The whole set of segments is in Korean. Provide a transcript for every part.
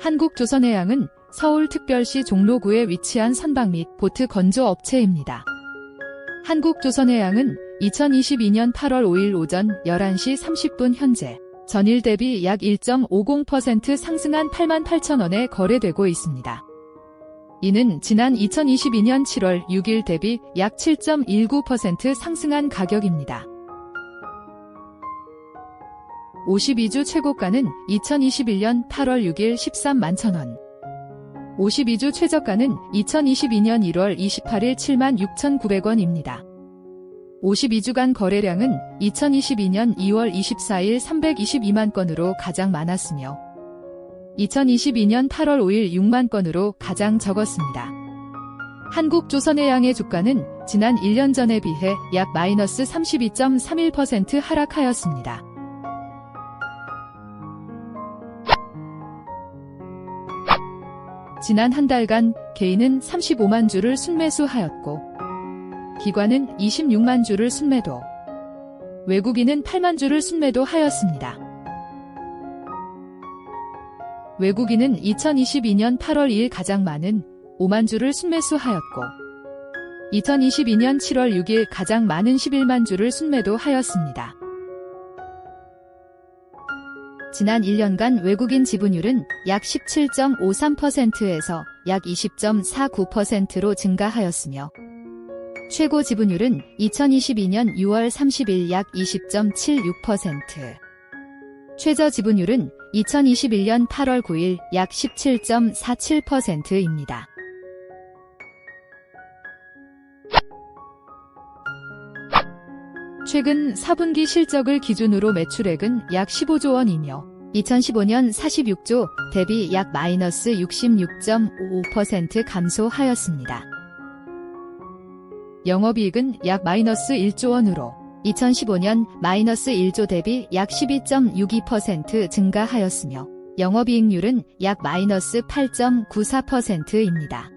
한국조선해양은 서울특별시 종로구에 위치한 선박 및 보트 건조 업체입니다. 한국조선해양은 2022년 8월 5일 오전 11시 30분 현재 전일 대비 약 1.50% 상승한 8만 8천 원에 거래되고 있습니다. 이는 지난 2022년 7월 6일 대비 약 7.19% 상승한 가격입니다. 52주 최고가는 2021년 8월 6일 13만 천원. 52주 최저가는 2022년 1월 28일 7만 6,900원입니다. 52주간 거래량은 2022년 2월 24일 322만 건으로 가장 많았으며 2022년 8월 5일 6만 건으로 가장 적었습니다. 한국조선해양의 주가는 지난 1년 전에 비해 약 마이너스 32.31% 하락하였습니다. 지난 한 달간 개인은 35만 주를 순매수하였고 기관은 26만 주를 순매도 외국인은 8만 주를 순매도 하였습니다. 외국인은 2022년 8월 2일 가장 많은 5만 주를 순매수하였고 2022년 7월 6일 가장 많은 11만 주를 순매도 하였습니다. 지난 1년간 외국인 지분율은 약 17.53%에서 약 20.49%로 증가하였으며 최고 지분율은 2022년 6월 30일 약 20.76%, 최저 지분율은 2021년 8월 9일 약 17.47%입니다. 최근 4분기 실적을 기준으로 매출액은 약 15조 원이며 2015년 46조 대비 약 마이너스 66.55% 감소하였습니다. 영업이익은 약 마이너스 1조 원으로 2015년 마이너스 1조 대비 약 12.62% 증가하였으며 영업이익률은 약 마이너스 8.94%입니다.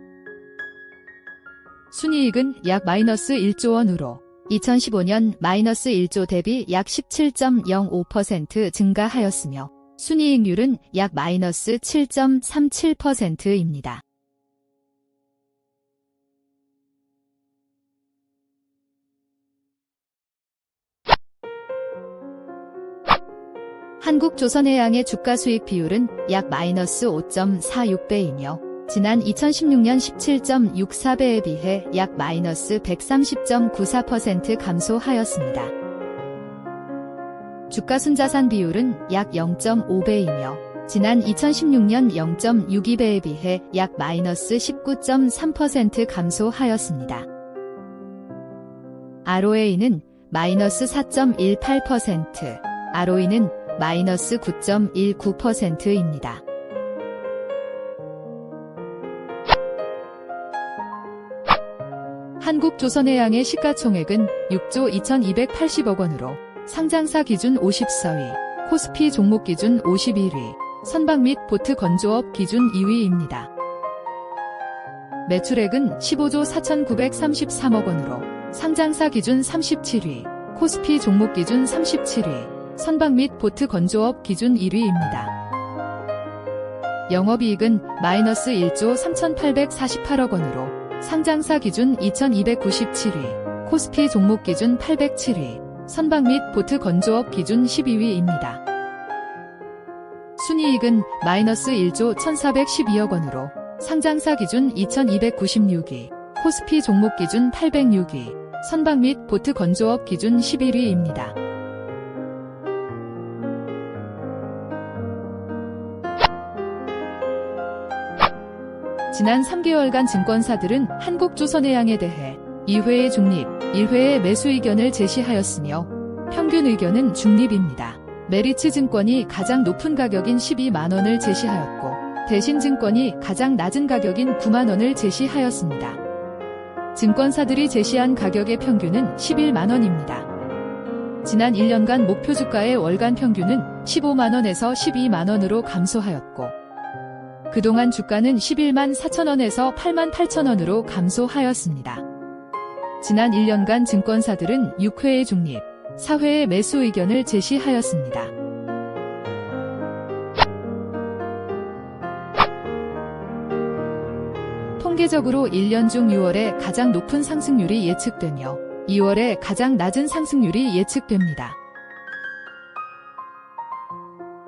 순이익은 약 마이너스 1조 원으로 2015년 마이너스 1조 대비 약 17.05% 증가하였으며 순이익률은 약 마이너스 7.37%입니다. 한국조선해양의 주가 수익 비율은 약 마이너스 5.46배이며 지난 2016년 17.64배에 비해 약 마이너스 130.94% 감소하였습니다. 주가 순자산 비율은 약 0.5배이며 지난 2016년 0.62배에 비해 약 마이너스 19.3% 감소하였습니다. ROA는 마이너스 4.18%, ROE는 마이너스 9.19%입니다. 한국 조선해양의 시가총액은 6조 2280억 원으로 상장사 기준 50서위, 코스피 종목 기준 51위, 선박 및 보트 건조업 기준 2위입니다. 매출액은 15조 4933억 원으로 상장사 기준 37위, 코스피 종목 기준 37위, 선박 및 보트 건조업 기준 1위입니다. 영업이익은 마이너스 1조 3,848억 원으로 상장사 기준 2,297위, 코스피 종목 기준 807위, 선박 및 보트 건조업 기준 12위입니다. 순이익은 마이너스 1조 1,412억 원으로 상장사 기준 2,296위, 코스피 종목 기준 806위, 선박 및 보트 건조업 기준 11위입니다. 지난 3개월간 증권사들은 한국조선해양에 대해 2회의 중립, 1회의 매수 의견을 제시하였으며 평균 의견은 중립입니다. 메리츠 증권이 가장 높은 가격인 12만원을 제시하였고 대신 증권이 가장 낮은 가격인 9만원을 제시하였습니다. 증권사들이 제시한 가격의 평균은 11만원입니다. 지난 1년간 목표 주가의 월간 평균은 15만원에서 12만원으로 감소하였고 그동안 주가는 11만 4천원에서 8만 8천원으로 감소하였습니다. 지난 1년간 증권사들은 6회의 중립, 4회의 매수 의견을 제시하였습니다. 통계적으로 1년 중 6월에 가장 높은 상승률이 예측되며 2월에 가장 낮은 상승률이 예측됩니다.